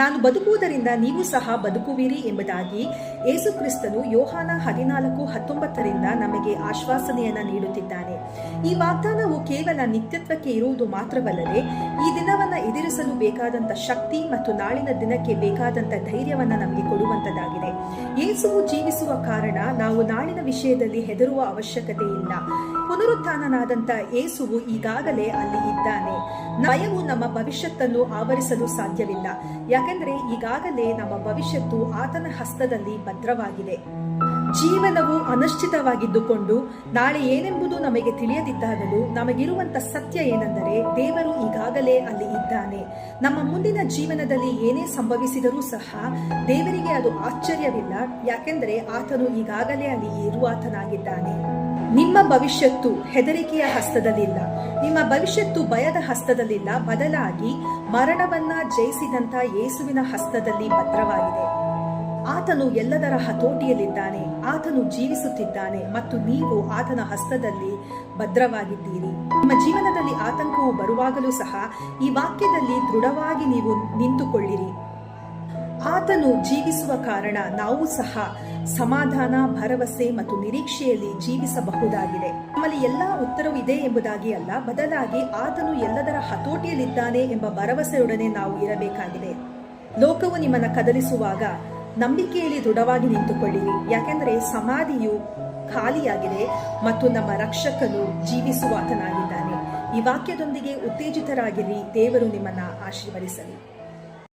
ನಾನು ಬದುಕುವುದರಿಂದ ನೀವು ಸಹ ಬದುಕುವಿರಿ ಎಂಬುದಾಗಿ ಯೇಸು ಕ್ರಿಸ್ತನು ಯೋಹಾನ ಹದಿನಾಲ್ಕು ಹತ್ತೊಂಬತ್ತರಿಂದ ನಮಗೆ ಆಶ್ವಾಸನೆಯನ್ನ ನೀಡುತ್ತಿದ್ದಾನೆ. ಈ ವಾಗ್ದಾನವು ಕೇವಲ ನಿತ್ಯತ್ವಕ್ಕೆ ಇರುವುದು ಮಾತ್ರವಲ್ಲದೆ ಈ ದಿನವನ್ನ ಎದುರಿಸಲು ಬೇಕಾದಂತ ಶಕ್ತಿ ಮತ್ತು ನಾಳಿನ ದಿನಕ್ಕೆ ಬೇಕಾದಂತ ಧೈರ್ಯವನ್ನ ನಮಗೆ ಕೊಡುವಂತದಾಗಿದೆ. ಯೇಸುವು ಜೀವಿಸುವ ಕಾರಣ ನಾವು ನಾಳಿನ ವಿಷಯದಲ್ಲಿ ಹೆದರುವ ಅವಶ್ಯಕತೆ ಇಲ್ಲ ಪುನರುತ್ಥಾನನಾದಂತ ಯೇಸುವು ಈಗಾಗಲೇ ಅಲ್ಲಿ ಇದ್ದಾನೆ. ಭಯವು ನಮ್ಮ ಭವಿಷ್ಯತ್ತನ್ನು ಆವರಿಸಲು ಸಾಧ್ಯವಿಲ್ಲ. ಯಾಕೆಂದರೆ ಈಗಾಗಲೇ ನಮ್ಮ ಭವಿಷ್ಯತ್ತು ಆತನ ಹಸ್ತದಲ್ಲಿ ಭದ್ರವಾಗಿದೆ. ಜೀವನವು ಅನಿಶ್ಚಿತವಾಗಿದ್ದುಕೊಂಡು ನಾಳೆ ಏನೆಂಬುದು ನಮಗೆ ತಿಳಿಯದಿದ್ದಾಗಲೂ ನಮಗಿರುವಂತ ಸತ್ಯ ಏನೆಂದರೆ ದೇವರು ಈಗಾಗಲೇ ಅಲ್ಲಿ ಇದ್ದಾನೆ. ನಮ್ಮ ಮುಂದಿನ ಜೀವನದಲ್ಲಿ ಏನೇ ಸಂಭವಿಸಿದರೂ ಸಹ ದೇವರಿಗೆ ಅದು ಆಶ್ಚರ್ಯವಿಲ್ಲ. ಯಾಕೆಂದರೆ ಆತನು ಈಗಾಗಲೇ ಅಲ್ಲಿ ಇರುವಾತನಾಗಿದ್ದಾನೆ. ನಿಮ್ಮ ಭವಿಷ್ಯತ್ತು ಹೆದರಿಕೆಯ ಹಸ್ತದಲ್ಲಿಲ್ಲ. ನಿಮ್ಮ ಭವಿಷ್ಯತ್ತು ಭಯದ ಹಸ್ತದಲ್ಲಿಲ್ಲ. ಬದಲಾಗಿ ಮರಣವನ್ನ ಜಯಿಸಿದಂತ ಯೇಸುವಿನ ಹಸ್ತದಲ್ಲಿ ಭದ್ರವಾಗಿದೆ. ಆತನು ಎಲ್ಲದರ ಹತೋಟಿಯಲ್ಲಿದ್ದಾನೆ. ಆತನು ಜೀವಿಸುತ್ತಿದ್ದಾನೆ ಮತ್ತು ನೀವು ಆತನ ಹಸ್ತದಲ್ಲಿ ಭದ್ರವಾಗಿದ್ದೀರಿ. ನಿಮ್ಮ ಜೀವನದಲ್ಲಿ ಆತಂಕವು ಬರುವಾಗಲೂ ಸಹ ಈ ವಾಕ್ಯದಲ್ಲಿ ದೃಢವಾಗಿ ನೀವು ನಿಂತುಕೊಳ್ಳಿರಿ. ಆತನು ಜೀವಿಸುವ ಕಾರಣ ನಾವು ಸಹ ಸಮಾಧಾನ, ಭರವಸೆ ಮತ್ತು ನಿರೀಕ್ಷೆಯಲ್ಲಿ ಜೀವಿಸಬಹುದಾಗಿದೆ. ನಮ್ಮಲ್ಲಿ ಎಲ್ಲ ಉತ್ತರವು ಇದೆ ಎಂಬುದಾಗಿ ಅಲ್ಲ, ಬದಲಾಗಿ ಆತನು ಎಲ್ಲದರ ಹತೋಟಿಯಲ್ಲಿದ್ದಾನೆ ಎಂಬ ಭರವಸೆಯೊಡನೆ ನಾವು ಇರಬೇಕಾಗಿದೆ. ಲೋಕವು ನಿಮ್ಮನ್ನ ಕದಲಿಸುವಾಗ ನಂಬಿಕೆಯಲ್ಲಿ ದೃಢವಾಗಿ ನಿಂತುಕೊಳ್ಳಿರಿ. ಯಾಕೆಂದರೆ ಸಮಾಧಿಯು ಖಾಲಿಯಾಗಿದೆ ಮತ್ತು ನಮ್ಮ ರಕ್ಷಕನು ಜೀವಿಸುವಾತನಾಗಿದ್ದಾನೆ. ಈ ವಾಕ್ಯದೊಂದಿಗೆ ಉತ್ತೇಜಿತರಾಗಿರಿ, ದೇವರು ನಿಮ್ಮನ್ನ ಆಶೀರ್ವದಿಸಲಿ.